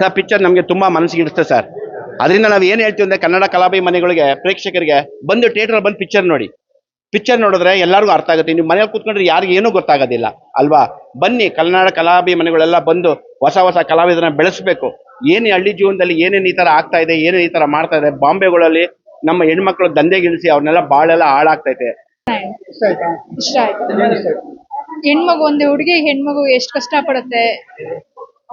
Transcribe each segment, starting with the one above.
Sir picture ನಮಗೆ ತುಂಬಾ ಮನಸ್ಸಿಗೆ ಇಡುತ್ತೆ ಸರ್ ಅದರಿಂದ ನಾವು ಏನು ಹೇಳ್ತೀವಿ ಅಂದ್ರೆ ಕನ್ನಡ ಕಲಾಭಿ ಮನೆಗಳಿಗೆ ಪ್ರೇಕ್ಷಕರಿಗೆ ಬಂದು ಥಿಯೇಟರ್ ಬಂದು ಪಿಕ್ಚರ್ ನೋಡಿ. ಪಿಕ್ಚರ್ ನೋಡಿದ್ರೆ ಎಲ್ಲರಿಗೂ ಅರ್ಥ ಆಗುತ್ತೆ. ನೀವು ಮನೇಲಿ ಕೂತ್ಕೊಂಡ್ರೆ ಯಾರಿಗೆ ಏನೂ ಗೊತ್ತಾಗೋದಿಲ್ಲ. ಅಲ್ವಾ? ಬನ್ನಿ ಕನ್ನಡ ಕಲಾಭಿ ಮನೆಗಳೆಲ್ಲ ಬಂದು ಹೊಸ ಹೊಸ ಕಲಾವಿದರನ್ನ ಬೆಳೆಸಬೇಕು. ಏನು ಹಳ್ಳಿ ಜೀವನದಲ್ಲಿ ಏನೇನು ಈ ತರ ಆಗ್ತಾ ಇದೆ ಏನೇನು ಈ ತರ ಮಾಡ್ತಾ ಇದೆ ಬಾಂಬೆಗಳಲ್ಲಿ ನಮ್ಮ ಹೆಣ್ಮಕ್ಳು ದಂಧೆಗಿಳಿಸಿ ಅವ್ರನ್ನೆಲ್ಲ ಬಾಳೆಲ್ಲ ಹಾಳಾಗ್ತೈತೆ. ಇಷ್ಟ ಆಯ್ತು? ಹೆಣ್ಮಗು ಒಂದು ಹುಡುಗಿ ಹೆಣ್ಮಗು ಎಷ್ಟು ಕಷ್ಟ ಪಡುತ್ತೆ?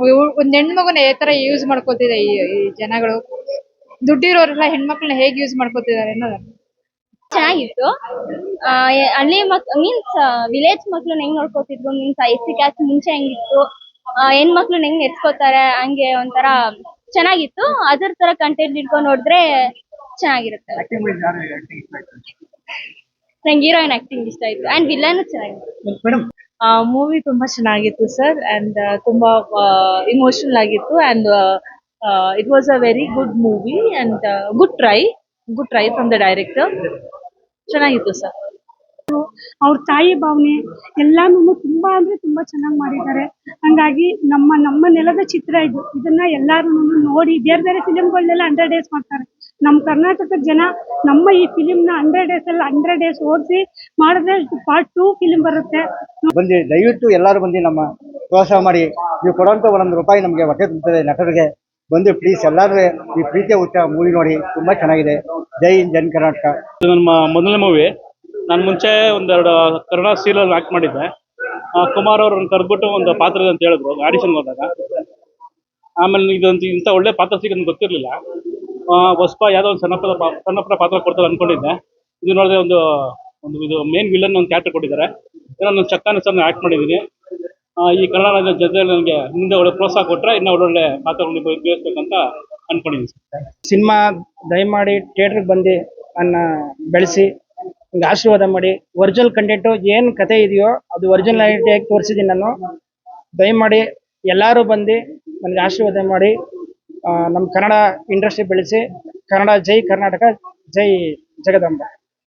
ಒಂದ್ ಹೆಣ್ಮಗುನ ಯಾವ ತರ ಯೂಸ್ ಮಾಡ್ಕೋತಿದೆ ಈ ಈ ಜನಗಳು. ದುಡ್ಡಿರೋರೆಲ್ಲ ಹೆಣ್ಮಕ್ಳನ್ನ ಹೇಗ್ ಯೂಸ್ ಮಾಡ್ಕೋತಿದ್ದಾರೆ ಅನ್ನೋದು ಚೆನ್ನಾಗಿತ್ತು. ಆ, ಎ- ಹಳ್ಳಿ ಮಕ್ ಮೀನ್ಸ್ ವಿಲೇಜ್ ಮಕ್ಳನ್ನ ಹೆಂಗ್ ನೋಡ್ಕೋತಿದ್ರು? ಮೀನ್ಸ್ ಎಸ್ ಸಿ ಕ್ಯಾಸ್ಟ್ ಮುಂಚೆ ಹೆಂಗಿತ್ತು? ಆ, ಹೆಣ್ಮಕ್ಳನ್ನ ಹೆಂಗ್ ನೆಚ್ಕೋತಾರೆ ಹಂಗೆ ಒಂಥರ ಚೆನ್ನಾಗಿತ್ತು. ಅದ್ರ ತರ ಕಂಟೆಂಟ್ ಇಟ್ಕೊಂಡು ನೋಡಿದ್ರೆ ಚೆನ್ನಾಗಿರುತ್ತೆ. ನಂಗೆ ಹೀರೋಯಿನ್ ಆಕ್ಟಿಂಗ್ ಇಷ್ಟ ಆಯ್ತು. ಅಂಡ್ ವಿಲನ್ ಚೆನ್ನಾಗಿತ್ತು. ಮೂವಿ ತುಂಬಾ ಚೆನ್ನಾಗಿತ್ತು ಸರ್ ಅಂಡ್ ತುಂಬಾ ಇಮೋಷನಲ್ ಆಗಿತ್ತು. And it was a very good movie and good try good try from the director ಚೆನ್ನಾಗಿತ್ತು ಸರ್ ಅವ್ರ ತಾಯಿ ಭಾವನೆ ಎಲ್ಲಾನು ತುಂಬಾ ಅಂದ್ರೆ ತುಂಬಾ ಚೆನ್ನಾಗಿ ಮಾಡಿದ್ದಾರೆ. ಹಂಗಾಗಿ ನಮ್ಮ ನಮ್ಮ ನೆಲದ ಚಿತ್ರ ಇದು. ಇದನ್ನ ಎಲ್ಲಾರು ನೋಡಿ, ಬೇರೆ ಬೇರೆ ಫಿಲಿಮ್ಗಳನ್ನೆಲ್ಲ ಅಂಡರ್ ಡೇಸ್ ಮಾಡ್ತಾರೆ. ನಮ್ಮ ಕರ್ನಾಟಕದ ಜನ ನಮ್ಮ ಈ ಫಿಲಿಮ್ನ ಹಂಡ್ರೆಡ್ ಡೇಸ್ ಅಲ್ಲಿ ಹಂಡ್ರೆಡ್ ಡೇಸ್ ಓದಿಸಿ ಮಾಡಿದ್ರೆ ಪಾರ್ಟ್ ಟೂ ಫಿಲಿಮ್ ಬರುತ್ತೆ. ಬಂದು ದಯವಿಟ್ಟು ಎಲ್ಲರೂ ಬಂದು ನಮ್ಮ ಪ್ರೋತ್ಸಾಹ ಮಾಡಿ ನೀವು ಕೊಡುವಂಥ ಒಂದೊಂದು ರೂಪಾಯಿ ನಮಗೆ ಹೊಟ್ಟೆ ತುಂಬುತ್ತದೆ ನಟರಿಗೆ ಬಂದು ಪ್ಲೀಸ್ ಎಲ್ಲರೂ ಈ ಪ್ರೀತಿಯ ಉಚ್ಚ ಮೂವಿ ನೋಡಿ ತುಂಬಾ ಚೆನ್ನಾಗಿದೆ. ಜೈ ಇನ್ ಜನ್ ಕರ್ನಾಟಕ. ಇದು ನಮ್ಮ ಮೊದಲನೇ ಮೂವಿ ನಾನು ಮುಂಚೆ ಒಂದೆರಡು ಕನ್ನಡ ಸೀರಿಯಲ್ ಆಕ್ಟ್ ಮಾಡಿದ್ದೆ. ಆ, ಕುಮಾರ್ ಅವ್ರನ್ನ ಕರೆದ್ಬಿಟ್ಟು ಒಂದು ಪಾತ್ರ ಅಂತ ಹೇಳಿದ್ರು ಆಡಿಷನ್ ಹೋದಾಗ. ಆಮೇಲೆ ಇದೊಂದು ಇಂಥ ಒಳ್ಳೆ ಪಾತ್ರ ಸಿಗೋದು ಗೊತ್ತಿರಲಿಲ್ಲ. ಹೊಸಪ ಯಾವುದೋ ಒಂದು ಸಣ್ಣ ಪದ ಪಾ- ಸಣ್ಣ ಪಾತ್ರ ಕೊಡ್ತಾರೆ ಅನ್ಕೊಂಡಿದ್ದೆ. ಇದು ನೋಡಿದ್ರೆ ಒಂದು ಒಂದು ಇದು ಮೇನ್ ವಿಲನ್ ಒಂದು ಕ್ಯಾರೆಕ್ಟರ್ ಕೊಟ್ಟಿದ್ದಾರೆ. ಏನೋ ಒಂದು ಚಕ್ಕನ ಸರ್ ಆ್ಯಕ್ಟ್ ಮಾಡಿದ್ದೀನಿ ಈ ಕನ್ನಡ ರಾಜ್ಯ ಜೊತೆಯಲ್ಲಿ ನನಗೆ ಮುಂದೆ ಒಳ್ಳೆ ಪ್ರೋತ್ಸಾಹ ಕೊಟ್ಟರೆ ಇನ್ನೂ ಒಳ್ಳೊಳ್ಳೆ ಪಾತ್ರಗಳನ್ನ ಉಪಯೋಗಿಸ್ಬೇಕಂತ ಅನ್ಕೊಂಡಿದ್ದೀನಿ ಸಿನಿಮಾ ದಯಮಾಡಿ ಥಿಯೇಟ್ರಿಗೆ ಬಂದು ಅನ್ನ ಬೆಳೆಸಿ ಹಿಂಗೆ ಆಶೀರ್ವಾದ ಮಾಡಿ. ಒರಿಜಿನಲ್ ಕಂಟೆಂಟು ಏನು ಕತೆ ಇದೆಯೋ ಅದು ಒರಿಜಿನಾಲಿಟಿಯಾಗಿ ತೋರಿಸಿದ್ದೀನಿ ನಾನು. ದಯಮಾಡಿ ಎಲ್ಲರೂ ಬಂದು ನನಗೆ ಆಶೀರ್ವಾದ ಮಾಡಿ. ನಮ್ಮ ಕನ್ನಡ ಇಂಡಸ್ಟ್ರಿ ಬೆಳೆಸಿ ಕನ್ನಡ ಜೈ ಕರ್ನಾಟಕ ಜೈ ಜಗದಂಬ.